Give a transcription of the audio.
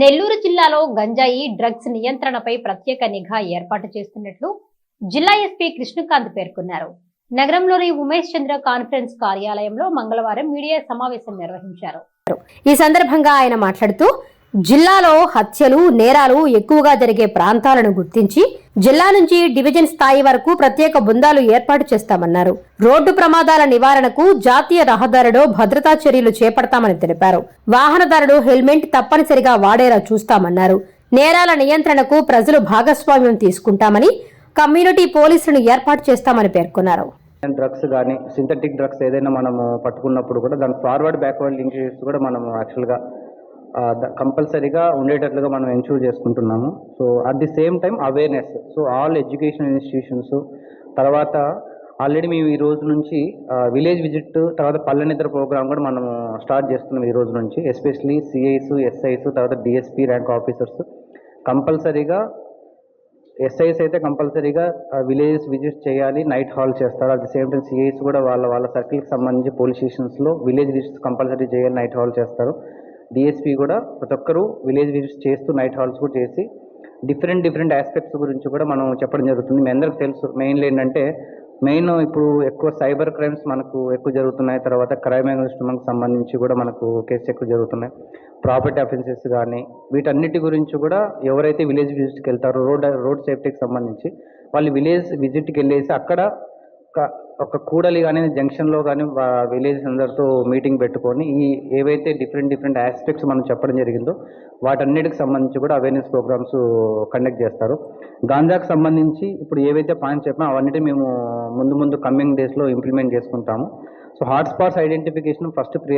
నెల్లూరు జిల్లాలో గంజాయి డ్రగ్స్ నియంత్రణపై ప్రత్యేక నిఘా ఏర్పాటు చేస్తున్నట్లు జిల్లా ఎస్పీ కృష్ణకాంత్ పేర్కొన్నారు. నగరంలోని ఉమేష్ చంద్ర కాన్ఫరెన్స్ కార్యాలయంలో మంగళవారం మీడియా సమావేశం నిర్వహించారు. ఈ సందర్భంగా ఆయన మాట్లాడుతూ జిల్లాలో హత్యలు నేరాలు ఎక్కువగా జరిగే ప్రాంతాలను గుర్తించి జిల్లా నుంచి డివిజన్ స్థాయి వరకు ప్రత్యేక బృందాలు ఏర్పాటు చేస్తామన్నారు. రోడ్డు ప్రమాదాల నివారణకు జాతీయ రహదారిలో భద్రతా చర్యలు చేపడతామని తెలిపారు. వాహనదారుడు హెల్మెట్ తప్పనిసరిగా వాడేలా చూస్తామన్నారు. నేరాల నియంత్రణకు ప్రజలు భాగస్వామ్యం తీసుకుంటామని కమ్యూనిటీ పోలీసులను ఏర్పాటు చేస్తామని పేర్కొన్నారు. డ్రగ్స్ కానీ సింథటిక్ డ్రగ్స్ ఏదైనా మనము పట్టుకున్నప్పుడు కూడా దాని ఫార్వర్డ్ బ్యాక్వర్డ్ లింక్ చేసి కూడా మనము యాక్చువల్గా కంపల్సరీగా ఉండేటట్లుగా మనం ఎన్షూర్ చేసుకుంటున్నాము. So at the same time awareness so all education institutions తర్వాత ఆల్రెడీ మేము ఈ రోజు నుంచి విలేజ్ విజిట్ తర్వాత పల్లె నిద్ర ప్రోగ్రామ్ కూడా మనం స్టార్ట్ చేస్తున్నాం ఈ రోజు నుంచి. ఎస్పెషలీ సిఐస్ ఎస్ఐస్ తర్వాత డిఎస్పీ ర్యాంక్ ఆఫీసర్స్ కంపల్సరీగా ఎస్ఐస్ అయితే కంపల్సరీగా విలేజెస్ విజిట్ చేయాలి నైట్ హాల్ చేస్తారు. At the same time CIs కూడా వాళ్ళ వాళ్ళ సర్కిల్కి సంబంధించి పోలీస్ స్టేషన్స్లో విలేజ్ విజిట్స్ కంపల్సరీ చేయాలి నైట్ హాల్ చేస్తారు. డిఎస్పీ కూడా ప్రతి ఒక్కరూ విలేజ్ విజిట్స్ చేస్తూ నైట్ హాల్స్ కూడా చేసి డిఫరెంట్ డిఫరెంట్ ఆస్పెక్ట్స్ గురించి కూడా మనం చెప్పడం జరుగుతుంది. మీ అందరికి తెలుసు మెయిన్లీ ఏంటంటే మెయిన్ ఇప్పుడు ఎక్కువ సైబర్ క్రైమ్స్ మనకు ఎక్కువ జరుగుతున్నాయి. తర్వాత క్రైమ్ మనకు సంబంధించి కూడా మనకు కేసు ఎక్కువ జరుగుతున్నాయి. ప్రాపర్టీ అఫెన్సెస్ కానీ వీటన్నిటి గురించి కూడా ఎవరైతే విలేజ్ విజిట్కి వెళ్తారో రోడ్ రోడ్ సేఫ్టీకి సంబంధించి వాళ్ళు విలేజ్ విజిట్కి వెళ్ళేసి అక్కడ ఒక ఒక కూడలి కానీ జంక్షన్లో కానీ విలేజ్ అందరితో మీటింగ్ పెట్టుకొని ఈ ఏవైతే డిఫరెంట్ డిఫరెంట్ ఆస్పెక్ట్స్ మనం చెప్పడం జరిగిందో వాటన్నిటికి సంబంధించి కూడా అవేర్నెస్ ప్రోగ్రామ్స్ కండక్ట్ చేస్తారు. గాంజాకు సంబంధించి ఇప్పుడు ఏవైతే పాయింట్స్ చెప్పినా అవన్నీ మేము ముందు ముందు కమింగ్ డేస్లో ఇంప్లిమెంట్ చేసుకుంటాము. So hotspots identification first priority